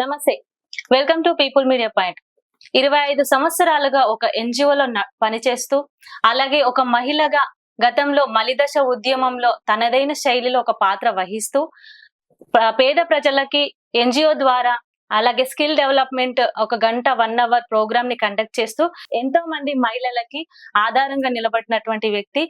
నమస్తే. Welcome to people media point. ఇరవై ఐదు సంవత్సరాలుగా ఒక ఎన్జిఓలో పనిచేస్తూ అలాగే ఒక మహిళగా గతంలో మలిదశ ఉద్యమంలో తనదైన శైలిలో ఒక పాత్ర వహిస్తూ పేద ప్రజలకి ఎన్జిఓ ద్వారా అలాగే స్కిల్ డెవలప్మెంట్ ఒక గంట వన్ అవర్ ప్రోగ్రామ్ని కండక్ట్ చేస్తూ ఎంతో మంది మహిళలకి ఆధారంగా నిలబడినటువంటి వ్యక్తి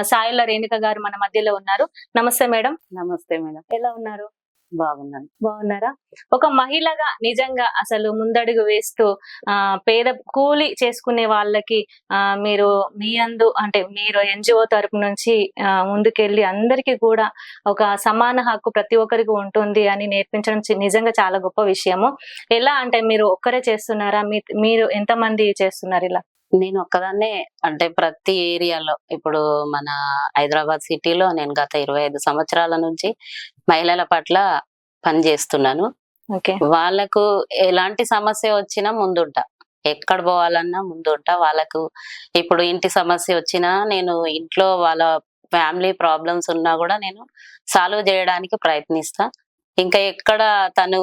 సాయిల రేణుక గారు మన మధ్యలో ఉన్నారు. నమస్తే మేడం. నమస్తే మేడం. ఎలా ఉన్నారు? బాగున్నాను. బాగున్నారా? ఒక మహిళగా నిజంగా అసలు ముందడుగు వేస్తూ ఆ పేద కూలి చేసుకునే వాళ్ళకి ఆ మీరు మీ అందు అంటే మీరు ఎన్జిఓ తరపు నుంచి ముందుకెళ్ళి అందరికీ కూడా ఒక సమాన హక్కు ప్రతి ఒక్కరికి ఉంటుంది అని నేర్పించడం నిజంగా చాలా గొప్ప విషయము. ఎలా అంటే మీరు ఒక్కరే చేస్తున్నారా? మీ మీరు ఎంతమంది చేస్తున్నారు ఇలా? నేను ఒక్కదాన్నే అంటే ప్రతి ఏరియాలో ఇప్పుడు మన హైదరాబాద్ సిటీలో నేను గత ఇరవై ఐదు సంవత్సరాల నుంచి మహిళల పట్ల పనిచేస్తున్నాను వాళ్ళకు ఎలాంటి సమస్య వచ్చినా ముందుంటా. ఎక్కడ పోవాలన్నా ముందుంటా. వాళ్ళకు ఇప్పుడు ఇంటి సమస్య వచ్చినా నేను ఇంట్లో వాళ్ళ ఫ్యామిలీ ప్రాబ్లమ్స్ ఉన్నా కూడా నేను సాల్వ్ చేయడానికి ప్రయత్నిస్తా. ఇంకా ఎక్కడ తను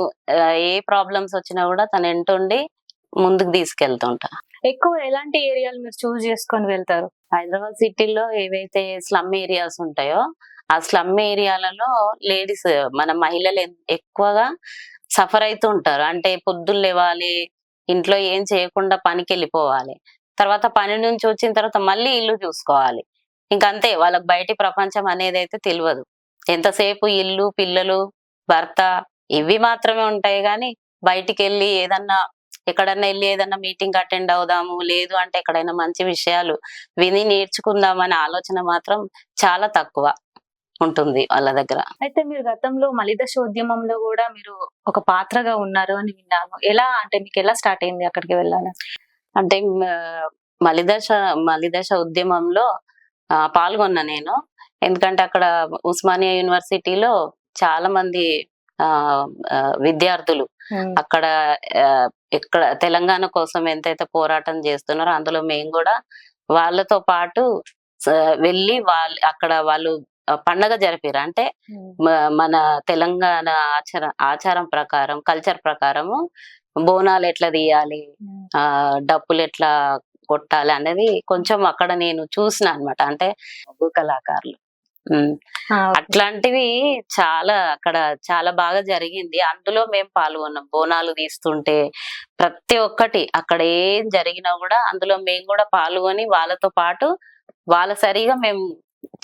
ఏ ప్రాబ్లమ్స్ వచ్చినా కూడా తను ఎంటుండి ముందుకు తీసుకెళ్తుంటా. ఎక్కువ ఎలాంటి ఏరియాలు మీరు చూస్ చేసుకొని వెళ్తారు? హైదరాబాద్ సిటీలో ఏవైతే స్లమ్ ఏరియాస్ ఉంటాయో ఆ స్లమ్ ఏరియాలలో లేడీస్ మన మహిళలు ఎక్కువగా సఫర్ అవుతూ ఉంటారు. అంటే పొద్దున్న లేవాలి ఇంట్లో ఏం చేయకుండా పనికి వెళ్ళిపోవాలి. తర్వాత పని నుంచి వచ్చిన తర్వాత మళ్ళీ ఇల్లు చూసుకోవాలి. ఇంకంతే వాళ్ళకి బయటి ప్రపంచం అనేది అయితే తెలియదు ఎంతసేపు ఇల్లు పిల్లలు భర్త ఇవి మాత్రమే ఉంటాయి కానీ బయటికి వెళ్ళి ఏదన్నా ఎక్కడన్నా వెళ్ళి ఏదన్నా మీటింగ్ అటెండ్ అవుదాము లేదు అంటే ఎక్కడైనా మంచి విషయాలు విని నేర్చుకుందామనే ఆలోచన మాత్రం చాలా తక్కువ ఉంటుంది వాళ్ళ దగ్గర. అయితే మీరు గతంలో మలిదశ ఉద్యమంలో కూడా మీరు ఒక పాత్రగా ఉన్నారు అని విన్నాను. ఎలా అంటే మీకు ఎలా స్టార్ట్ అయింది అక్కడికి వెళ్ళాలి అంటే మలిదశ మలిదశ ఉద్యమంలో పాల్గొన్నా నేను. ఎందుకంటే అక్కడ ఉస్మానియా యూనివర్సిటీలో చాలా మంది విద్యార్థులు అక్కడ ఇక్కడ తెలంగాణ కోసం ఎంతైతే పోరాటం చేస్తున్నారో అందులో మేము కూడా వాళ్ళతో పాటు వెళ్ళి వాళ్ళు అక్కడ వాళ్ళు పండగ జరిపారు అంటే మన తెలంగాణ ఆచార ఆచారం ప్రకారం కల్చర్ ప్రకారము బోనాలు ఎట్లా తీయాలి ఆ డప్పులు ఎట్లా కొట్టాలి అనేది కొంచెం అక్కడ నేను చూసిన అన్నమాట. అంటే కళాకారులు. అట్లాంటివి చాలా అక్కడ చాలా బాగా జరిగింది. అందులో మేము పాల్గొన్నాం. బోనాలు తీస్తుంటే ప్రతి ఒక్కటి అక్కడ ఏం జరిగినా కూడా అందులో మేము కూడా పాల్గొని వాళ్ళతో పాటు వాళ్ళ సరిగా మేము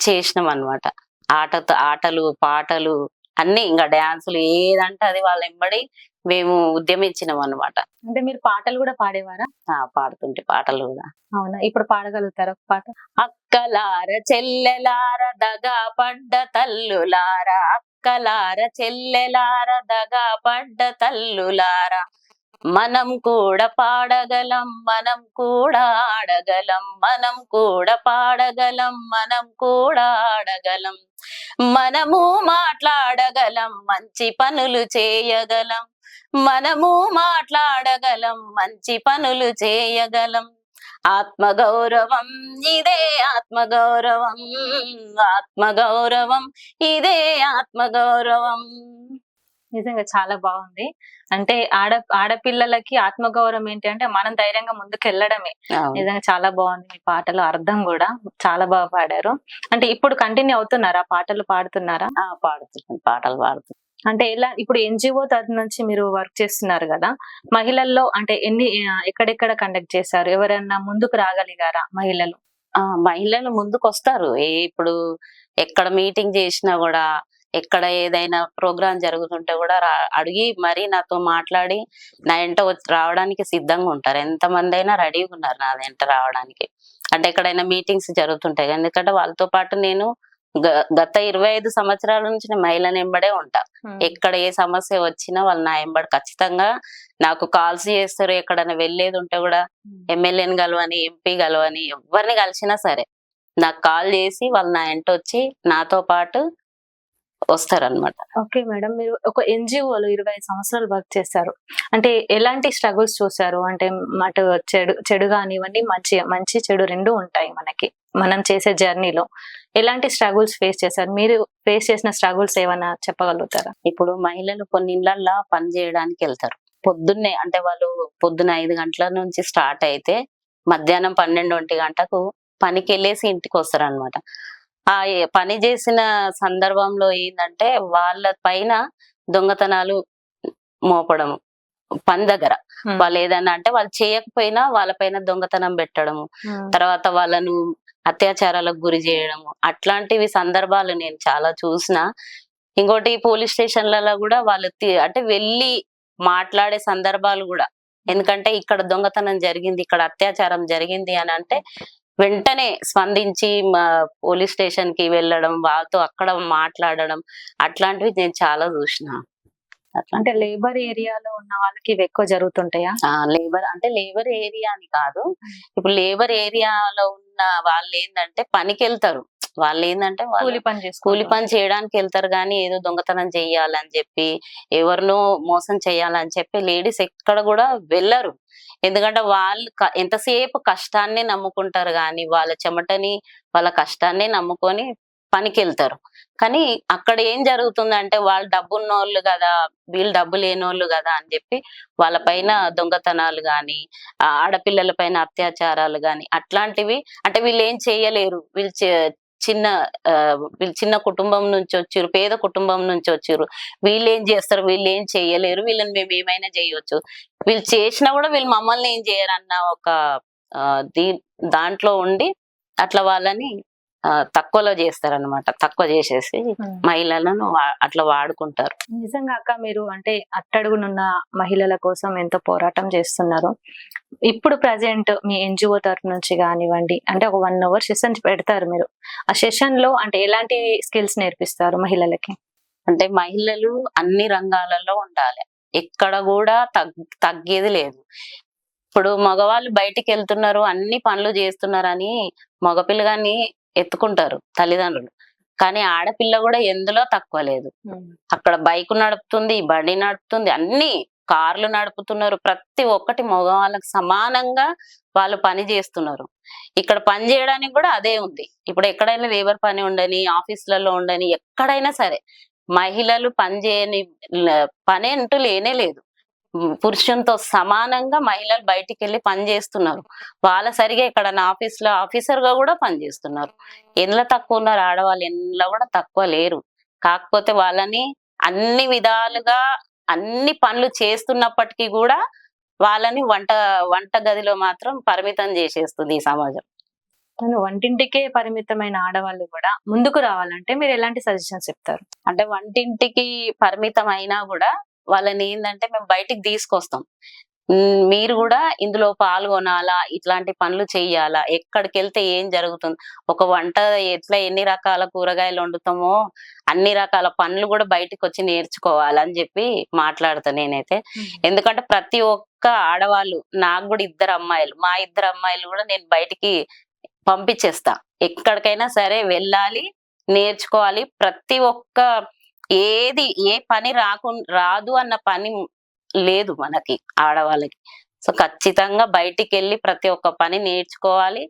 చేసినాం అన్నమాట. ఆటతో ఆటలు పాటలు అన్ని ఇంకా డాన్సులు ఏదంటే అది వాళ్ళ ఎంబడి మేము ఉద్యమించినాం అన్నమాట. అంటే మీరు పాటలు కూడా పాడేవారా? పాడుతుంటే పాటలు కూడా. అవునా? ఇప్పుడు పాడగలుగుతారా ఒక పాట? అక్కలార చెల్లెలార దగా పడ్డ తల్లులార. అక్కలార చెల్లెలార దగా పడ్డ తల్లులార. మనం కూడా పాడగలం మనం కూడా ఆడగలం మనం కూడా పాడగలం మనం కూడా ఆడగలం. మనము మాట్లాడగలం మంచి పనులు చేయగలం. మనము మాట్లాడగలం మంచి పనులు చేయగలం. ఆత్మగౌరవం ఇదే ఆత్మగౌరవం ఆత్మగౌరవం ఇదే ఆత్మగౌరవం. నిజంగా చాలా బాగుంది. అంటే ఆడ ఆడపిల్లలకి ఆత్మగౌరవం ఏంటి అంటే మనం ధైర్యంగా ముందుకు వెళ్ళడమే. నిజంగా చాలా బాగుంది మీ పాటలు అర్థం కూడా. చాలా బాగా పాడారు. అంటే ఇప్పుడు కంటిన్యూ అవుతున్నారా? పాటలు పాడుతున్నారా? పాడుతున్నాను పాటలు పాడుతున్నాను అంటే ఎలా ఇప్పుడు ఎన్జిఓ తరఫు నుంచి మీరు వర్క్ చేస్తున్నారు కదా మహిళల్లో అంటే ఎన్ని ఎక్కడెక్కడ కండక్ట్ చేశారు? ఎవరైనా ముందుకు రాగలిగారా మహిళలు? ఆ మహిళలు ముందుకు వస్తారు ఏ ఇప్పుడు ఎక్కడ మీటింగ్ చేసినా కూడా ఎక్కడ ఏదైనా ప్రోగ్రామ్ జరుగుతుంటే కూడా అడిగి మరీ నాతో మాట్లాడి నా వచ్చి రావడానికి సిద్ధంగా ఉంటారు. ఎంత మంది అయినా రెడీగా ఉన్నారు నా వెంట రావడానికి. అంటే ఎక్కడైనా మీటింగ్స్ జరుగుతుంటాయి. ఎందుకంటే వాళ్ళతో పాటు నేను గత ఇరవై ఐదు సంవత్సరాల నుంచి నేను మహిళ ఎంబడే ఉంటా. ఎక్కడ ఏ సమస్య వచ్చినా వాళ్ళు నా ఎంబడి ఖచ్చితంగా నాకు కాల్స్ చేస్తారు. ఎక్కడైనా వెళ్ళేది ఉంటే కూడా ఎమ్మెల్యేని కలవని ఎంపీ కలవని ఎవరిని కలిసినా సరే నాకు కాల్ చేసి వాళ్ళు నా వెంట వచ్చి నాతో పాటు వస్తారనమాట ఓకే మేడం మీరు ఒక ఎన్జిఓలో ఇరవై ఐదు సంవత్సరాలు వర్క్ చేశారు. అంటే ఎలాంటి స్ట్రగుల్స్ చూసారు అంటే అటు చెడు చెడు కానివ్వండి మంచి మంచి చెడు రెండు ఉంటాయి మనకి. మనం చేసే జర్నీలో ఎలాంటి స్ట్రగుల్స్ ఫేస్ చేశారు? మీరు ఫేస్ చేసిన స్ట్రగుల్స్ ఏమైనా చెప్పగలుగుతారా? ఇప్పుడు మహిళలు కొన్ని ఇళ్ళల్లో పని చేయడానికి వెళ్తారు. పొద్దున్నే అంటే వాళ్ళు పొద్దున ఐదు గంటల నుంచి స్టార్ట్ అయితే మధ్యాహ్నం పన్నెండు ఒంటి గంటకు పనికి వెళ్ళేసి ఇంటికి వస్తారు అనమాట ఆ పని చేసిన సందర్భంలో ఏంటంటే వాళ్ళ పైన దొంగతనాలు మోపడము. పని దగ్గర. వాళ్ళు ఏదన్నా అంటే వాళ్ళు చేయకపోయినా వాళ్ళపైన దొంగతనం పెట్టడము. తర్వాత వాళ్ళను అత్యాచారాలకు గురి చేయడము. అట్లాంటివి సందర్భాలు నేను చాలా చూసిన. ఇంకోటి పోలీస్ స్టేషన్లలో కూడా వాళ్ళు అంటే వెళ్ళి మాట్లాడే సందర్భాలు కూడా. ఎందుకంటే ఇక్కడ దొంగతనం జరిగింది ఇక్కడ అత్యాచారం జరిగింది అని అంటే వెంటనే స్పందించి పోలీస్ స్టేషన్కి వెళ్ళడం వాళ్ళతో అక్కడ మాట్లాడడం అట్లాంటివి నేను చాలా చూసిన. అట్లా అంటే లేబర్ ఏరియాలో ఉన్న వాళ్ళకి ఇవి ఎక్కువ జరుగుతుంటాయా? లేబర్ అంటే లేబర్ ఏరియా అని కాదు. ఇప్పుడు లేబర్ ఏరియాలో ఉన్న వాళ్ళు ఏంటంటే పనికి వెళ్తారు వాళ్ళు ఏంటంటే కూలి పని చేసుకో కూలి పని చేయడానికి వెళ్తారు కానీ ఏదో దొంగతనం చెయ్యాలని చెప్పి ఎవరినో మోసం చేయాలని చెప్పి లేడీస్ ఎక్కడ కూడా వెళ్ళరు. ఎందుకంటే వాళ్ళు ఎంతసేపు కష్టాన్ని నమ్ముకుంటారు కానీ వాళ్ళ చెమటని వాళ్ళ కష్టాన్ని నమ్ముకొని పనికి వెళ్తారు కానీ అక్కడ ఏం జరుగుతుందంటే వాళ్ళు డబ్బు ఉన్నోళ్ళు కదా వీళ్ళు డబ్బు లేనోళ్ళు కదా అని చెప్పి వాళ్ళ పైన దొంగతనాలు గాని ఆ ఆడపిల్లల పైన అత్యాచారాలు గాని అట్లాంటివి అంటే వీళ్ళు ఏం చేయలేరు. వీళ్ళు చిన్న ఆ, వీళ్ళు చిన్న కుటుంబం నుంచి వచ్చారు పేద కుటుంబం నుంచి వచ్చారు. వీళ్ళు ఏం చేస్తారు? వీళ్ళు ఏం చేయలేరు. వీళ్ళని మేము ఏమైనా చేయొచ్చు. వీళ్ళు చేసినా కూడా వీళ్ళు మమ్మల్ని ఏం చేయరన్న ఒక దీ దాంట్లో ఉండి అట్లా వాళ్ళని తక్కువలో చేస్తారన్నమాట. తక్కువ చేసేసి. మహిళలను అట్లా వాడుకుంటారు. నిజంగా అక్క మీరు అంటే అట్టడుగునున్న మహిళల కోసం ఎంతో పోరాటం చేస్తున్నారు? ఇప్పుడు ప్రజెంట్ మీ ఎన్జిఓ తరఫు నుంచి కానివ్వండి అంటే ఒక వన్ అవర్ సెషన్ పెడతారు మీరు. ఆ సెషన్లో అంటే ఎలాంటి స్కిల్స్ నేర్పిస్తారు మహిళలకి? అంటే మహిళలు అన్ని రంగాలలో ఉండాలి. ఎక్కడ కూడా తగ్ తగ్గేది లేదు. ఇప్పుడు మగవాళ్ళు బయటికి వెళ్తున్నారు అన్ని పనులు చేస్తున్నారని మగపిల్లగాన్ని ఎత్తుకుంటారు తల్లిదండ్రులు. కానీ ఆడపిల్ల కూడా ఎందులో తక్కువ లేదు. అక్కడ బైక్ నడుపుతుంది బండి నడుపుతుంది అన్ని కార్లు నడుపుతున్నారు. ప్రతి ఒక్కటి మగవాళ్ళకి సమానంగా వాళ్ళు పని చేస్తున్నారు. ఇక్కడ పని చేయడానికి కూడా అదే ఉంది. ఇప్పుడు ఎక్కడైనా లేబర్ పని ఉండని ఆఫీసులలో ఉండని ఎక్కడైనా సరే మహిళలు పని చేయని పని అంటూ లేనే లేదు. పురుషునితో సమానంగా మహిళలు బయటికి వెళ్ళి పని చేస్తున్నారు. వాళ్ళ సరిగా ఇక్కడ నా ఆఫీస్లో ఆఫీసర్గా కూడా పని చేస్తున్నారు. ఎందులో తక్కువ ఉన్నారు ఆడవాళ్ళు ఎందులో కూడా తక్కువ లేరు. కాకపోతే వాళ్ళని అన్ని విధాలుగా అన్ని పనులు చేస్తున్నప్పటికీ కూడా వాళ్ళని వంట వంట గదిలో మాత్రం పరిమితం చేసేస్తుంది ఈ సమాజం. కానీ వంటింటికే పరిమితమైన ఆడవాళ్ళు కూడా ముందుకు రావాలంటే మీరు ఎలాంటి సజెషన్స్ చెప్తారు? అంటే వంటింటికి పరిమితం అయినా కూడా వాళ్ళని ఏంటంటే మేము బయటికి తీసుకొస్తాం. మీరు కూడా ఇందులో పాల్గొనాలా? ఇట్లాంటి పనులు చెయ్యాలా? ఎక్కడికి వెళ్తే ఏం జరుగుతుంది? ఒక వంట ఎట్లా ఎన్ని రకాల కూరగాయలు వండుతామో అన్ని రకాల పనులు కూడా బయటికి వచ్చి నేర్చుకోవాలని చెప్పి మాట్లాడతా నేనైతే. ఎందుకంటే ప్రతి ఒక్క ఆడవాళ్ళు నాకు కూడా ఇద్దరు అమ్మాయిలు మా ఇద్దరు అమ్మాయిలు కూడా నేను బయటికి పంపించేస్తా. ఎక్కడికైనా సరే వెళ్ళాలి నేర్చుకోవాలి. ప్రతి ఒక్క ఏది ఏ పని రాకు రాదు అన్న పని లేదు మనకి ఆడవాళ్ళకి. సో ఖచ్చితంగా బయటికి వెళ్ళి ప్రతి ఒక్క పని నేర్చుకోవాలి.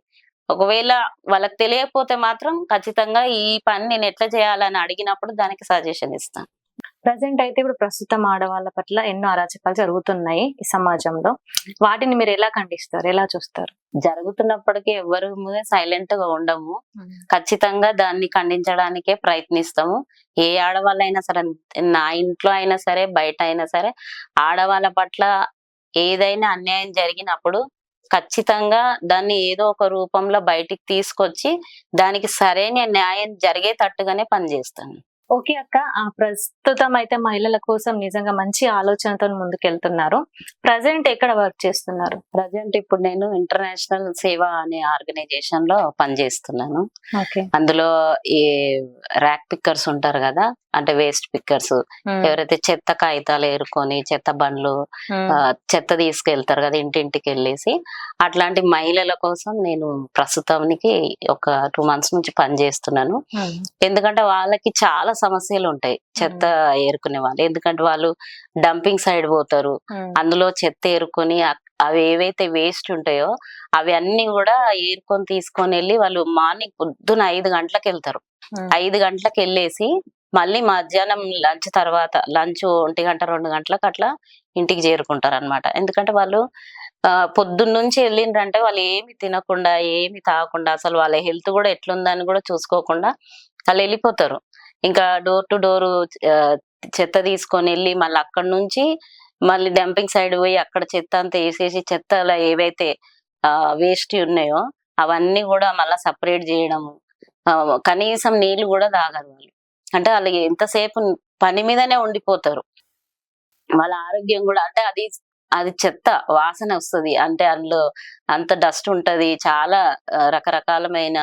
ఒకవేళ వాళ్ళకి తెలియకపోతే మాత్రం ఖచ్చితంగా ఈ పని నేను ఎట్లా చేయాలని అడిగినప్పుడు దానికి సజెషన్ ఇస్తాను. ప్రజెంట్ అయితే ఇప్పుడు ప్రస్తుతం ఆడవాళ్ళ పట్ల ఎన్నో అరాచకాలు జరుగుతున్నాయి ఈ సమాజంలో. వాటిని మీరు ఎలా ఖండిస్తారు? ఎలా చూస్తారు? జరుగుతున్నప్పటికీ ఎవరు సైలెంట్గా ఉండము. ఖచ్చితంగా దాన్ని ఖండించడానికే ప్రయత్నిస్తాము. ఏ ఆడవాళ్ళైనా సరే నా ఇంట్లో అయినా సరే బయట అయినా సరే ఆడవాళ్ళ పట్ల ఏదైనా అన్యాయం జరిగినప్పుడు ఖచ్చితంగా దాన్ని ఏదో ఒక రూపంలో బయటికి తీసుకొచ్చి దానికి సరైన న్యాయం జరిగేటట్టుగానే పనిచేస్తాను. ఓకే అక్క. ఆ ప్రస్తుతం అయితే మహిళల కోసం నిజంగా మంచి ఆలోచనతో ముందుకెళ్తున్నారు. ప్రజెంట్ ఎక్కడ వర్క్ చేస్తున్నారు? ప్రజెంట్ ఇప్పుడు నేను ఇంటర్నేషనల్ సేవ అనే ఆర్గనైజేషన్లో పనిచేస్తున్నాను. అందులో ఈ ర్యాక్ పిక్కర్స్ ఉంటారు కదా అంటే వేస్ట్ పిక్కర్స్. ఎవరైతే చెత్త కాగితాలు ఏరుకొని చెత్త బండ్లు చెత్త తీసుకెళ్తారు కదా ఇంటింటికి వెళ్ళేసి అట్లాంటి మహిళల కోసం నేను ప్రస్తుతానికి ఒక టూ మంత్స్ నుంచి పనిచేస్తున్నాను ఎందుకంటే వాళ్ళకి చాలా సమస్యలు ఉంటాయి చెత్త ఏరుకునే వాళ్ళు. ఎందుకంటే వాళ్ళు డంపింగ్ సైడ్ పోతారు. అందులో చెత్త ఏరుకొని అవి ఏవైతే వేస్ట్ ఉంటాయో అవి అన్ని కూడా ఏరుకొని తీసుకొని వెళ్ళి వాళ్ళు మార్నింగ్ పొద్దున ఐదు గంటలకు వెళ్తారు ఐదు గంటలకు వెళ్ళేసి మళ్ళీ మధ్యాహ్నం లంచ్ తర్వాత లంచ్ ఒంటి గంట రెండు గంటలకు అట్లా ఇంటికి చేరుకుంటారు అనమాట ఎందుకంటే వాళ్ళు ఆ, పొద్దున్న నుంచి వెళ్ళిండ్రంటే వాళ్ళు ఏమి తినకుండా ఏమి తాగకుండా అసలు వాళ్ళ హెల్త్ కూడా ఎట్లుందని కూడా చూసుకోకుండా వాళ్ళు వెళ్ళిపోతారు. ఇంకా డోర్ టు డోర్ చెత్త తీసుకొని వెళ్ళి మళ్ళీ అక్కడ నుంచి మళ్ళీ డంపింగ్ సైడ్ పోయి అక్కడ చెత్త అంతా వేసేసి చెత్తలో ఏవైతే వేస్ట్ ఉన్నాయో అవన్నీ కూడా మళ్ళీ సపరేట్ చేయడము. కనీసం నీళ్ళు కూడా తాగరు వాళ్ళు. అంటే వాళ్ళు ఎంతసేపు పని మీదనే ఉండిపోతారు. వాళ్ళ ఆరోగ్యం కూడా అంటే అది అది చెత్త వాసన వస్తుంది. అంటే అందులో అంత డస్ట్ ఉంటది. చాలా రకరకాలమైన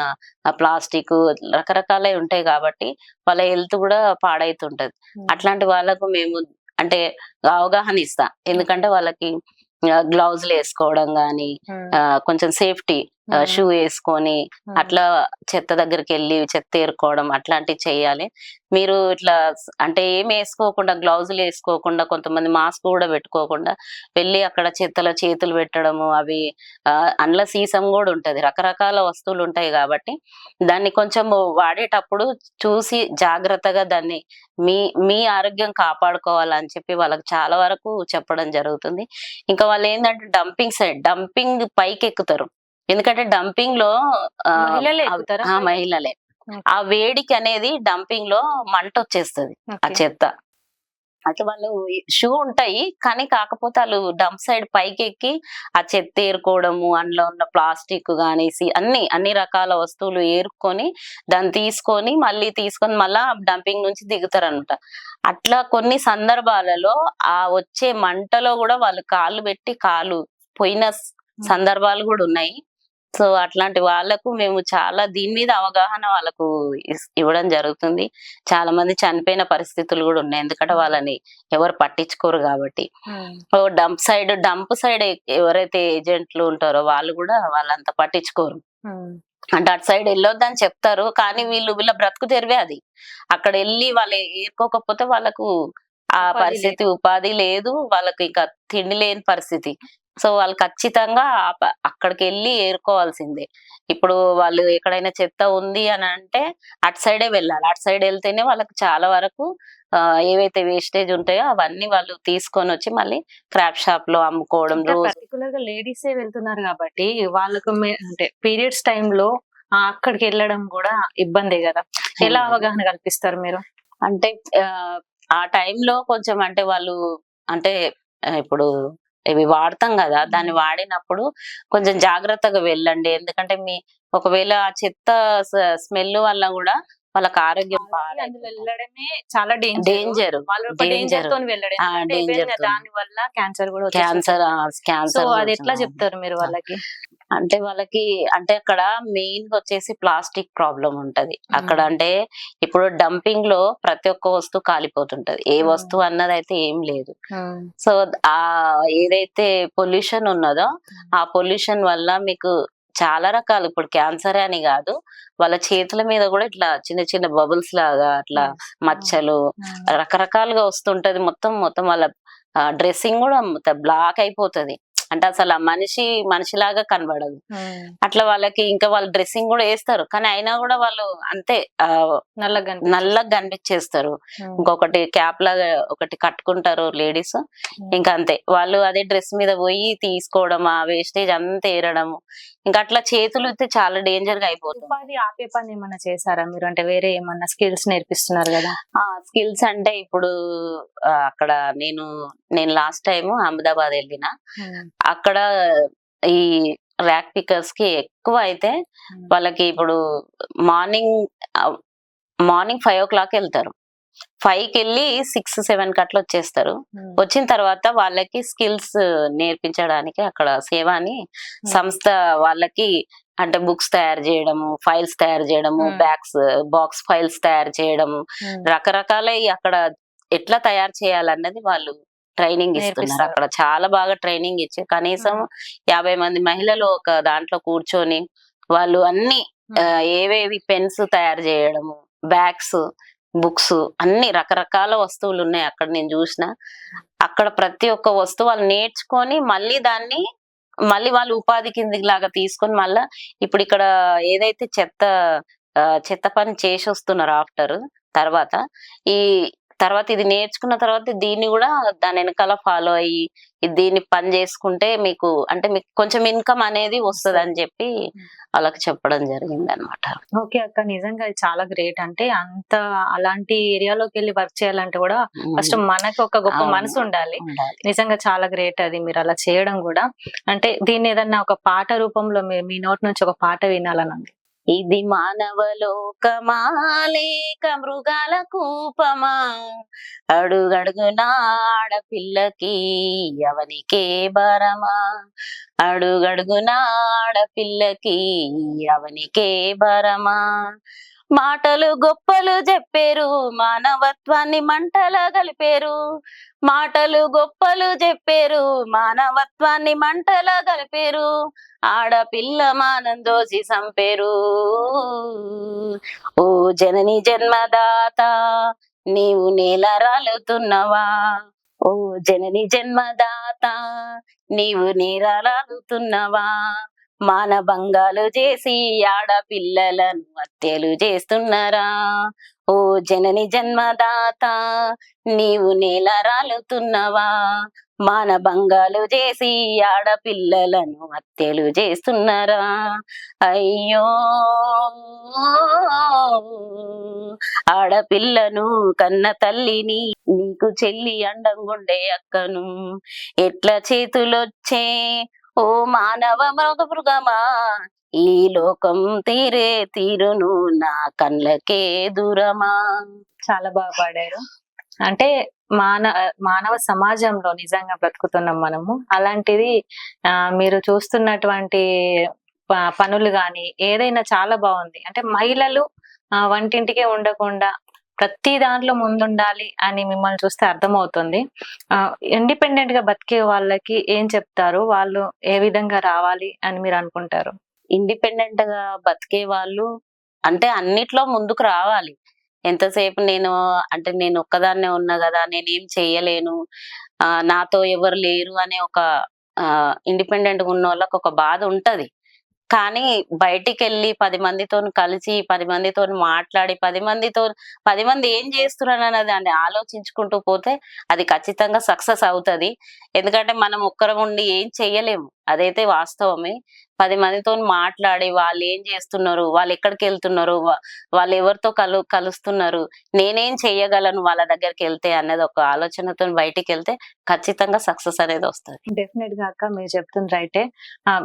ప్లాస్టిక్ రకరకాలే ఉంటాయి కాబట్టి వాళ్ళ హెల్త్ కూడా పాడైతుంటది. అట్లాంటి వాళ్ళకు మేము అంటే అవగాహన ఇస్తా. ఎందుకంటే వాళ్ళకి గ్లౌజులు వేసుకోవడం గాని ఆ, కొంచెం సేఫ్టీ షూ వేసుకొని అట్లా చెత్త దగ్గరికి వెళ్ళి చెత్త ఏరుకోవడం అట్లాంటివి చేయాలి. మీరు ఇట్లా అంటే ఏం వేసుకోకుండా గ్లౌజులు వేసుకోకుండా కొంతమంది మాస్క్ కూడా పెట్టుకోకుండా వెళ్ళి అక్కడ చెత్తలో చేతులు పెట్టడము అవి అండ్ల సీసం కూడా ఉంటది. రకరకాల వస్తువులు ఉంటాయి కాబట్టి దాన్ని కొంచెం వాడేటప్పుడు చూసి జాగ్రత్తగా దాన్ని మీ మీ ఆరోగ్యం కాపాడుకోవాలని చెప్పి వాళ్ళకి చాలా వరకు చెప్పడం జరుగుతుంది. ఇంకా వాళ్ళు ఏంటంటే డంపింగ్ సైడ్ డంపింగ్ పైకి ఎక్కుతారు ఎందుకంటే డంపింగ్లో మహిళలే ఆ- వేడికి అనేది డంపింగ్లో మంట వచ్చేస్తది ఆ. చెత్త. అట్లా వాళ్ళు షూ ఉంటాయి కానీ కాకపోతే వాళ్ళు డంప్ సైడ్ పైకి ఎక్కి ఆ చెత్త ఏరుకోవడము అందులో ఉన్న ప్లాస్టిక్ గానీ సి- అన్ని అన్ని రకాల వస్తువులు ఏరుకొని దాన్ని తీసుకొని మళ్ళీ తీసుకొని మళ్ళా డంపింగ్ నుంచి దిగుతారనమాట. అట్లా కొన్ని సందర్భాలలో ఆ వచ్చే మంటలో కూడా వాళ్ళు కాళ్ళు పెట్టి కాలు పోయిన సందర్భాలు కూడా ఉన్నాయి. సో అట్లాంటి వాళ్ళకు మేము చాలా దీని మీద అవగాహన వాళ్ళకు ఇవ్వడం జరుగుతుంది. చాలా మంది చనిపోయిన పరిస్థితులు కూడా ఉన్నాయి. ఎందుకంటే వాళ్ళని ఎవరు పట్టించుకోరు కాబట్టి. డంప్ సైడ్ డంప్ సైడ్ ఎవరైతే ఏజెంట్లు ఉంటారో వాళ్ళు కూడా వాళ్ళంత పట్టించుకోరు. అంటే అటు సైడ్ వెళ్ళొద్దని చెప్తారు. కానీ వీళ్ళు వీళ్ళ బ్రతుకు తెరివే అది. అక్కడ వెళ్ళి వాళ్ళు ఏరుకోకపోతే వాళ్ళకు ఆ పరిస్థితి ఉపాధి లేదు. వాళ్ళకి ఇంకా తిండి లేని పరిస్థితి. సో వాళ్ళు ఖచ్చితంగా అక్కడికి వెళ్ళి ఏరుకోవాల్సిందే. ఇప్పుడు వాళ్ళు ఎక్కడైనా చెత్త ఉంది అని అంటే అటు సైడే వెళ్ళాలి. అటు సైడ్ వెళ్తేనే వాళ్ళకి చాలా వరకు ఏవైతే వేస్టేజ్ ఉంటాయో అవన్నీ వాళ్ళు తీసుకొని వచ్చి మళ్ళీ క్రాప్ షాప్లో అమ్ముకోవడం పర్టికులర్గా లేడీసే వెళ్తున్నారు కాబట్టి వాళ్ళకు అంటే పీరియడ్స్లో ఆ, అక్కడికి వెళ్ళడం కూడా ఇబ్బందే కదా. ఎలా అవగాహన కల్పిస్తారు మీరు? అంటే ఆ, టైంలో కొంచెం అంటే వాళ్ళు అంటే ఇప్పుడు ఇవి వాడతాం కదా దాన్ని వాడినప్పుడు కొంచెం జాగ్రత్తగా వెళ్ళండి. ఎందుకంటే మీ ఒకవేళ ఆ చెత్త స్మెల్ వల్ల కూడా వాళ్ళకి ఆరోగ్యం అందులో వెళ్ళడమే. చాలా డేంజర్ డేంజర్తో వెళ్ళడం. దాని వల్ల క్యాన్సర్ కూడా క్యాన్సర్ క్యాన్సర్ అది ఎట్లా చెప్తారు మీరు వాళ్ళకి? అంటే వాళ్ళకి అంటే అక్కడ మెయిన్ వచ్చేసి ప్లాస్టిక్ ప్రాబ్లం ఉంటది. అక్కడ అంటే ఇప్పుడు డంపింగ్లో ప్రతి ఒక్క వస్తువు కాలిపోతుంటది. ఏ. వస్తువు అన్నది అయితే ఏం లేదు. సో ఆ ఏదైతే పొల్యూషన్ ఉన్నదో ఆ పొల్యూషన్ వల్ల మీకు చాలా రకాలు. ఇప్పుడు క్యాన్సర్ అని కాదు. వాళ్ళ చేతుల మీద కూడా ఇట్లా చిన్న చిన్న బబుల్స్ లాగా అట్లా మచ్చలు రకరకాలుగా వస్తుంటది మొత్తం. మొత్తం వాళ్ళ డ్రెస్సింగ్ కూడా బ్లాక్ అయిపోతది. అంటే అసలు ఆ మనిషి మనిషిలాగా కనబడదు. అట్లా వాళ్ళకి ఇంకా వాళ్ళు డ్రెస్సింగ్ కూడా వేస్తారు. కానీ అయినా కూడా వాళ్ళు అంతే నల్లగా నల్లగా కనిపించేస్తారు. ఇంకొకటి క్యాప్ లాగా ఒకటి కట్టుకుంటారు లేడీస్. ఇంకా అంతే. వాళ్ళు అదే డ్రెస్ మీద పోయి తీసుకోవడం ఆ వేస్టేజ్ అంతా ఏరడం ఇంకా అట్లా చేతులు అయితే చాలా డేంజర్గా అయిపోతుంది. ఉపాధి ఆపే పని ఏమన్నా చేశారా మీరు? అంటే వేరే ఏమన్నా స్కిల్స్ నేర్పిస్తున్నారు కదా? ఆ స్కిల్స్ అంటే ఇప్పుడు అక్కడ నేను నేను లాస్ట్ టైం అహ్మదాబాద్ వెళ్ళిన. అక్కడ ఈ ర్యాక్ పికర్స్కి ఎక్కువ అయితే వాళ్ళకి ఇప్పుడు morning morning five o'clock వెళ్తారు. ఫైవ్కి వెళ్ళి సిక్స్ సెవెన్కి అట్లా వచ్చేస్తారు. వచ్చిన తర్వాత వాళ్ళకి స్కిల్స్ నేర్పించడానికి అక్కడ సేవ అని సంస్థ వాళ్ళకి అంటే బుక్స్ తయారు చేయడము ఫైల్స్ తయారు చేయడము. బ్యాగ్స్ బాక్స్ ఫైల్స్ తయారు చేయడము రకరకాల అక్కడ ఎట్లా తయారు చేయాలన్నది వాళ్ళు ట్రైనింగ్ ఇస్తున్నారు. అక్కడ చాలా బాగా ట్రైనింగ్ ఇచ్చి కనీసం యాభై మంది మహిళలు ఒక దాంట్లో కూర్చొని వాళ్ళు అన్ని ఏవేవి పెన్స్ తయారు చేయడము బ్యాగ్స్ బుక్స్ అన్ని రకరకాల వస్తువులు ఉన్నాయి అక్కడ నేను చూసిన. అక్కడ ప్రతి ఒక్క వస్తువు వాళ్ళు నేర్చుకొని మళ్ళీ దాన్ని మళ్ళీ వాళ్ళు ఉపాధి కిందికి లాగా తీసుకొని మళ్ళా ఇప్పుడు ఇక్కడ ఏదైతే చెత్త చెత్త పని చేసి వస్తున్నారు ఆఫ్టర్ తర్వాత ఈ తర్వాత ఇది నేర్చుకున్న తర్వాత దీన్ని కూడా దాని వెనకాల ఫాలో అయ్యి దీన్ని పని చేసుకుంటే మీకు అంటే మీకు కొంచెం ఇన్కమ్ అనేది వస్తుంది అని చెప్పి వాళ్ళకి చెప్పడం జరిగింది అనమాట ఓకే అక్క నిజంగా ఇది చాలా గ్రేట్ అంటే అంత అలాంటి ఏరియాలోకి వెళ్ళి వర్క్ చేయాలంటే కూడా ఫస్ట్ మనకి ఒక గొప్ప. మనసు ఉండాలి. నిజంగా చాలా గ్రేట్ అది మీరు అలా చేయడం కూడా. అంటే దీన్ని ఏదన్నా ఒక పాట రూపంలో మీ మీ నోటి నుంచి ఒక పాట వినాలని ఉంది. ఇది మానవలోకమా లేక మృగాల కూపమా? అడుగడుగునా ఆడపిల్లకి అవనికే బరమా అడుగడుగునా ఆడపిల్లకి అవనికే బరమా మాటలు గొప్పలు చెప్పారు మానవత్వాన్ని మంటల కలిపారు. మాటలు గొప్పలు చెప్పారు మానవత్వాన్ని మంటల కలిపారు. ఆడపిల్ల మానం దోసి సంపేరు. ఓ జనని జన్మదాత నీవు నేల రాలుతున్నవా? ఓ జనని జన్మదాత నీవు నేరాలుతున్నవా మానభంగాలు చేసి ఆడపిల్లలను హత్యలు చేస్తున్నారా? ఓ జనని జన్మదాత నీవు నేల రాలుతున్నవా? మానభంగాలు చేసి ఆడపిల్లలను హత్యలు చేస్తున్నారా? అయ్యో! ఆడపిల్లను కన్న తల్లిని నీకు చెల్లి అండంగుండే అక్కను ఎట్ల చేతులొచ్చే? ఓ మానవ మృగ మృగమా ఈ లోకం తీరే తీరును నా కళ్ళకే దూరమా. చాలా బాగా పాడారు. అంటే మాన మానవ సమాజంలో నిజంగా బ్రతుకుతున్నాం మనము. అలాంటిది ఆ, మీరు చూస్తున్నటువంటి ప- పనులు గాని ఏదైనా చాలా బాగుంది. అంటే మహిళలు వంటింటికే ఉండకుండా ప్రతి దాంట్లో ముందుండాలి అని మిమ్మల్ని చూస్తే అర్థమవుతుంది. ఇండిపెండెంట్గా బతికే వాళ్ళకి ఏం చెప్తారు? వాళ్ళు ఏ విధంగా రావాలి అని మీరు అనుకుంటారు? ఇండిపెండెంట్గా బతికే వాళ్ళు అంటే అన్నిట్లో ముందుకు రావాలి. ఎంతసేపు నేను అంటే నేను ఒక్కదాన్నే ఉన్నా కదా నేనేం చేయలేను ఆ నాతో ఎవరు లేరు అనే ఒక ఇండిపెండెంట్గా ఉన్న వాళ్ళకి ఒక బాధ ఉంటది. కానీ బయటికి వెళ్ళి పది మందితో కలిసి పది మందితో మాట్లాడి పది మందితో పది మంది ఏం చేస్తున్నారు అన్నది దాన్ని ఆలోచించుకుంటూ పోతే అది ఖచ్చితంగా సక్సెస్ అవుతది. ఎందుకంటే మనం ఒక్కరం ఉండి ఏం చెయ్యలేము అదైతే వాస్తవమే. పది మందితో మాట్లాడి వాళ్ళు ఏం చేస్తున్నారు? వాళ్ళు ఎక్కడికి వెళ్తున్నారు? వాళ్ళు ఎవరితో కలు కలుస్తున్నారు? నేనేం చేయగలను వాళ్ళ దగ్గరికి వెళ్తే అనేది ఒక ఆలోచనతో బయటికి వెళ్తే ఖచ్చితంగా సక్సెస్ అనేది వస్తుంది. డెఫినెట్గా అక్క మీరు చెప్తుంది రైటే.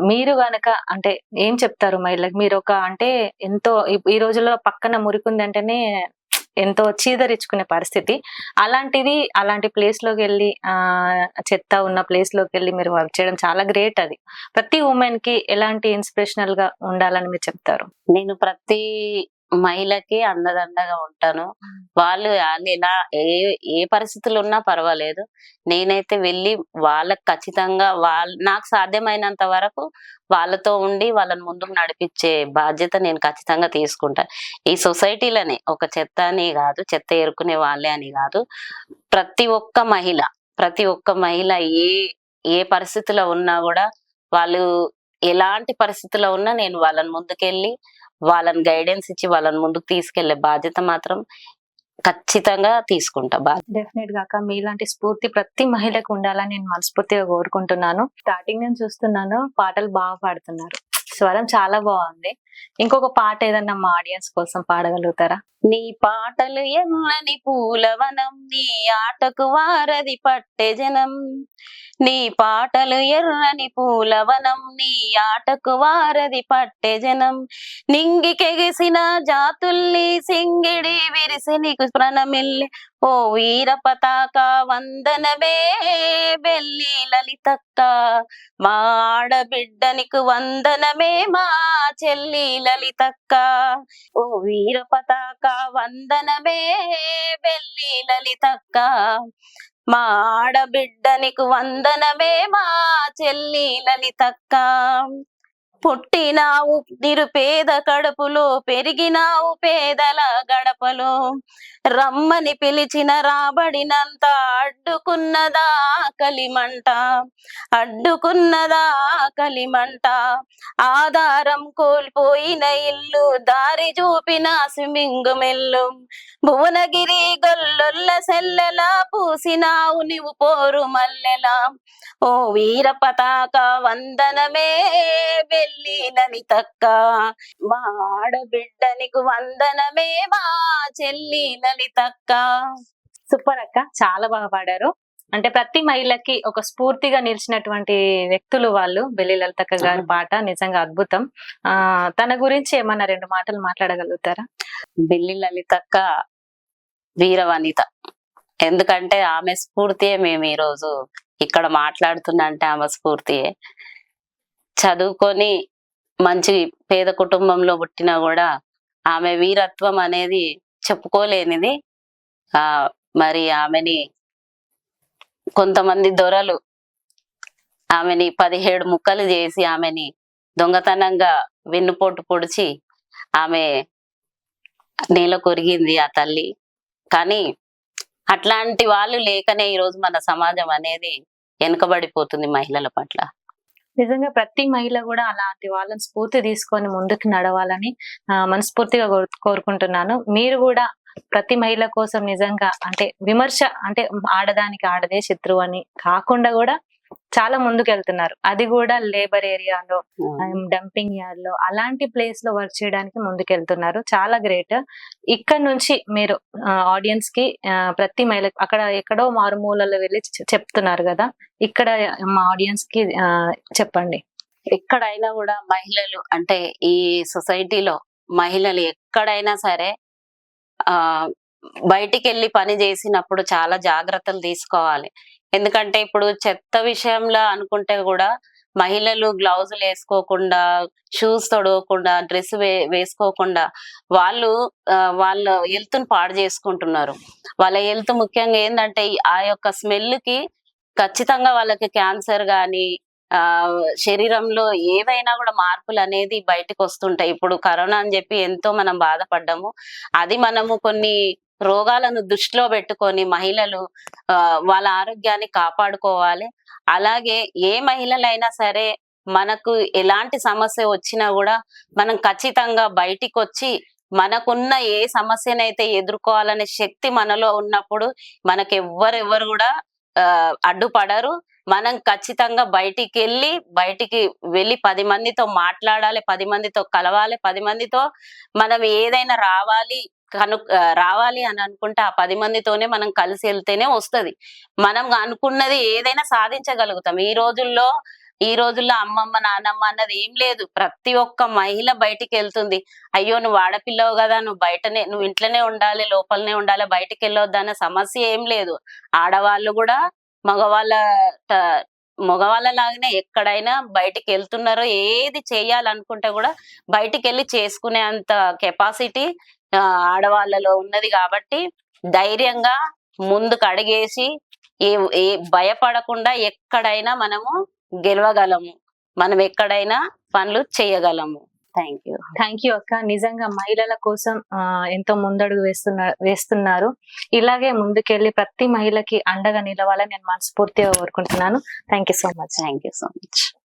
మీరు గనక అంటే ఏం చెప్తారు మహిళకి మీరు ఒక అంటే ఎంతో ఈ- ఈ రోజుల్లో పక్కన మురికుందంటేనే ఎంతో చీదరించుకునే పరిస్థితి. అలాంటిది అలాంటి ప్లేస్లోకి వెళ్ళి ఆ చెత్త ఉన్న ప్లేస్లోకి వెళ్ళి మీరు వర్క్ చేయడం చాలా గ్రేట్ అది. ప్రతి ఉమెన్కి ఎలాంటి ఇన్స్పిరేషనల్గా ఉండాలని మీరు చెప్తారు? నేను ప్రతి మహిళకి అండదండగా ఉంటాను. వాళ్ళు వాళ్ళు ఎలా ఏ ఏ పరిస్థితులు ఉన్నా పర్వాలేదు. నేనైతే వెళ్ళి వాళ్ళకి ఖచ్చితంగా వాళ్ళ నాకు సాధ్యమైనంత వరకు వాళ్ళతో ఉండి వాళ్ళని ముందుకు నడిపించే బాధ్యత నేను ఖచ్చితంగా తీసుకుంటా. ఈ సొసైటీలోనే ఒక చెత్త అని కాదు చెత్త ఏరుకునే వాళ్ళే అని కాదు. ప్రతి ఒక్క మహిళ ప్రతి ఒక్క మహిళ ఏ ఏ పరిస్థితిలో ఉన్నా కూడా వాళ్ళు ఎలాంటి పరిస్థితిలో ఉన్నా నేను వాళ్ళని ముందుకెళ్ళి వాళ్ళని గైడెన్స్ ఇచ్చి వాళ్ళని ముందుకు తీసుకెళ్ళే బాధ్యత మాత్రం ఖచ్చితంగా తీసుకుంటా. బాధ్యత డెఫినెట్గా మీలాంటి స్ఫూర్తి ప్రతి మహిళకు ఉండాలని నేను మనస్ఫూర్తిగా కోరుకుంటున్నాను. స్టార్టింగ్ నుంచి చూస్తున్నాను పాటలు బాగా పాడుతున్నారు. స్వరం చాలా బాగుంది. ఇంకొక పాట ఏదన్నా మా ఆడియన్స్ కోసం పాడగలుగుతారా? నీ పాటలు ఎన్నని పూలవనం నీ ఆటకు వారది పట్టె జనం. నీ పాటలు ఎర్రని పూలవనం నీ ఆటకు వారది పట్టె జనం. నింగికెగిసిన జాతుల్ని సింగిడి విరిసి నీకు ప్రణమిల్లి. ఓ వీర పతాక వందనమే బెల్లి లలితక్క. మా ఆడబిడ్డనికి వందనమే మా చెల్లి లలితక్క. ఓ వీర పతాక వందనమే బెల్లి లలితక్క. మా ఆడబిడ్డనికి వందనమే మా చెల్లి లలితక్క. పుట్టినావు నిరుపేద కడుపులో పెరిగినావు పేదల గడపలో. రమ్మని పిలిచిన రాబడినంత అడ్డుకున్నదా కలిమంట అడ్డుకున్నదా కలిమంట ఆధారం కోల్పోయిన ఇల్లు దారి చూపిన స్విమ్మింగ్ మెల్లు. భువనగిరి గొల్లొల్ల సెల్లెలా పూసినావు నీవు పోరు మల్లెలా? ఓ వీర పతాక వందనమే వెళ్ళి లలితక్క మా ఆడబిడ్డ నీకు వందనమే మా చెల్లి లలితక్క సూపర్ అక్క చాలా బాగా పాడారు. అంటే ప్రతి మహిళకి ఒక స్ఫూర్తిగా నిలిచినటువంటి వ్యక్తులు వాళ్ళు బెల్లి లలితక్క గారి. పాట నిజంగా అద్భుతం. ఆ తన గురించి ఏమన్నా రెండు మాటలు మాట్లాడగలుగుతారా? బిల్లి లలితక్క వీర వనిత ఎందుకంటే ఆమె స్ఫూర్తియే మేము ఈరోజు ఇక్కడ మాట్లాడుతున్నంటే ఆమె స్ఫూర్తియే. చదువుకొని మంచి పేద కుటుంబంలో పుట్టినా కూడా ఆమె వీరత్వం అనేది చెప్పుకోలేనిది. ఆ మరి ఆమెని కొంతమంది దొరలు ఆమెని పదిహేడు ముక్కలు చేసి ఆమెని దొంగతనంగా వెన్నుపోటు పొడిచి ఆమె నేల కొరిగింది ఆ తల్లి. కానీ అట్లాంటి వాళ్ళు లేకనే ఈరోజు మన సమాజం అనేది వెనుకబడిపోతుంది మహిళల పట్ల. నిజంగా ప్రతి మహిళ కూడా అలాంటి వాళ్ళని స్ఫూర్తి తీసుకొని ముందుకు నడవాలని ఆ, మనస్ఫూర్తిగా కోరుకుంటున్నాను. మీరు కూడా ప్రతి మహిళ కోసం నిజంగా అంటే విమర్శ అంటే ఆడదానికి ఆడదే శత్రువు అని కాకుండా కూడా చాలా ముందుకు వెళ్తున్నారు అది కూడా లేబర్ ఏరియాలో డంపింగ్ యార్డ్లో అలాంటి ప్లేస్లో వర్క్ చేయడానికి ముందుకు వెళ్తున్నారు చాలా గ్రేట్. ఇక్కడ నుంచి మీరు ఆడియన్స్కి ప్రతి మహిళ అక్కడ ఎక్కడో మారుమూలలో వెళ్ళి చె- చెప్తున్నారు కదా. ఇక్కడ మా ఆడియన్స్కి చెప్పండి. ఎక్కడైనా కూడా మహిళలు అంటే ఈ సొసైటీలో మహిళలు ఎక్కడైనా సరే ఆ బయటికి వెళ్ళి పని చేసినప్పుడు చాలా జాగ్రత్తలు తీసుకోవాలి. ఎందుకంటే ఇప్పుడు చెత్త విషయంలో అనుకుంటే కూడా మహిళలు గ్లౌజులు వేసుకోకుండా షూస్ తొడవకుండా డ్రెస్ వే వేసుకోకుండా వాళ్ళు వాళ్ళ హెల్త్ను పాడు చేసుకుంటున్నారు. వాళ్ళ హెల్త్ ముఖ్యంగా ఏంటంటే ఆ యొక్క స్మెల్కి ఖచ్చితంగా వాళ్ళకి క్యాన్సర్ కానీ ఆ శరీరంలో ఏవైనా కూడా మార్పులు అనేది బయటకు వస్తుంటాయి. ఇప్పుడు కరోనా అని చెప్పి ఎంతో మనం బాధపడ్డాము. అది మనము కొన్ని రోగాలను దృష్టిలో పెట్టుకొని మహిళలు వాళ్ళ ఆరోగ్యాన్ని కాపాడుకోవాలి. అలాగే ఏ మహిళలైనా సరే మనకు ఎలాంటి సమస్య వచ్చినా కూడా మనం ఖచ్చితంగా బయటికి వచ్చి మనకున్న ఏ సమస్యనైతే ఎదుర్కోవాలనే శక్తి మనలో ఉన్నప్పుడు మనకి ఎవ్వరెవ్వరు కూడా అడ్డుపడరు. మనం ఖచ్చితంగా బయటికి వెళ్ళి బయటికి వెళ్ళి పది మందితో మాట్లాడాలి పది మందితో కలవాలి పది మందితో మనం ఏదైనా రావాలి కను రావాలి అని అనుకుంటే ఆ పది మందితోనే మనం కలిసి వెళ్తేనే వస్తది. మనం అనుకున్నది ఏదైనా సాధించగలుగుతాం. ఈ రోజుల్లో ఈ రోజుల్లో అమ్మమ్మ నానమ్మ అన్నది ఏం లేదు. ప్రతి ఒక్క మహిళ బయటికి వెళ్తుంది. అయ్యో నువ్వు ఆడపిల్లవు కదా నువ్వు బయటనే నువ్వు ఇంట్లోనే ఉండాలి లోపలనే ఉండాలి బయటికి వెళ్ళొద్దు అనే సమస్య ఏం లేదు. ఆడవాళ్ళు కూడా మగవాళ్ళ మగవాళ్ళ లాగానే ఎక్కడైనా బయటికి వెళ్తున్నారో ఏది చేయాలనుకుంటే కూడా బయటికి వెళ్ళి చేసుకునే అంత కెపాసిటీ ఆడవాళ్ళలో ఉన్నది కాబట్టి ధైర్యంగా ముందుకు అడిగేసి ఏ ఏ భయపడకుండా ఎక్కడైనా మనము గెలవగలము. మనం ఎక్కడైనా పనులు చేయగలము. థ్యాంక్ యూ థ్యాంక్ యూ అక్క. నిజంగా మహిళల కోసం ఎంతో ముందడుగు వేస్తున్నారు వేస్తున్నారు. ఇలాగే ముందుకెళ్ళి ప్రతి మహిళకి అండగా నిలవాలని నేను మనస్ఫూర్తిగా కోరుకుంటున్నాను. Thank you so much thank you so much